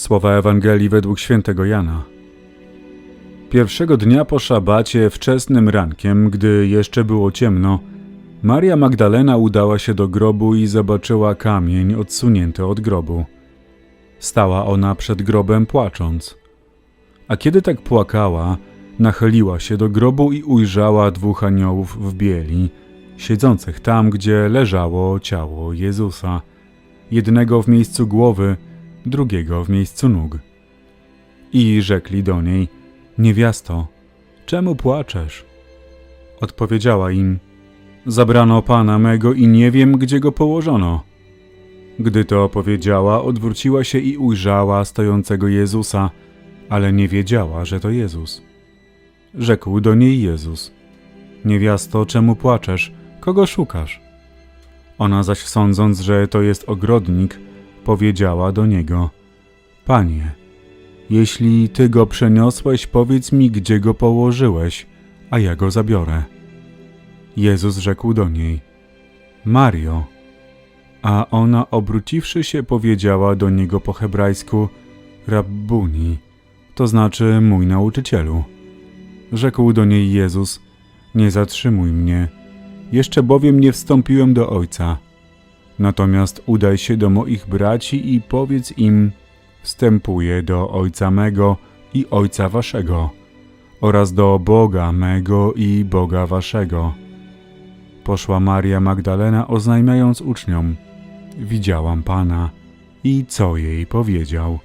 Słowa Ewangelii według świętego Jana. Pierwszego dnia po szabacie, wczesnym rankiem, gdy jeszcze było ciemno, Maria Magdalena udała się do grobu i zobaczyła kamień odsunięty od grobu. Stała ona przed grobem płacząc. A kiedy tak płakała, nachyliła się do grobu i ujrzała dwóch aniołów w bieli, siedzących tam, gdzie leżało ciało Jezusa, jednego w miejscu głowy, drugiego w miejscu nóg. I rzekli do niej: Niewiasto, czemu płaczesz? Odpowiedziała im: Zabrano pana mego i nie wiem, gdzie go położono. Gdy to powiedziała, odwróciła się i ujrzała stojącego Jezusa, ale nie wiedziała, że to Jezus. Rzekł do niej Jezus: Niewiasto, czemu płaczesz? Kogo szukasz? Ona zaś sądząc, że to jest ogrodnik, powiedziała do niego: Panie, jeśli ty go przeniosłeś, powiedz mi, gdzie go położyłeś, a ja go zabiorę. Jezus rzekł do niej: Mario. A ona obróciwszy się, powiedziała do niego po hebrajsku: Rabbuni, to znaczy mój nauczycielu. Rzekł do niej Jezus: Nie zatrzymuj mnie, jeszcze bowiem nie wstąpiłem do Ojca. Natomiast udaj się do moich braci i powiedz im: Wstępuję do Ojca mego i Ojca waszego, oraz do Boga mego i Boga waszego. Poszła Maria Magdalena, oznajmiając uczniom: Widziałam Pana i co jej powiedział.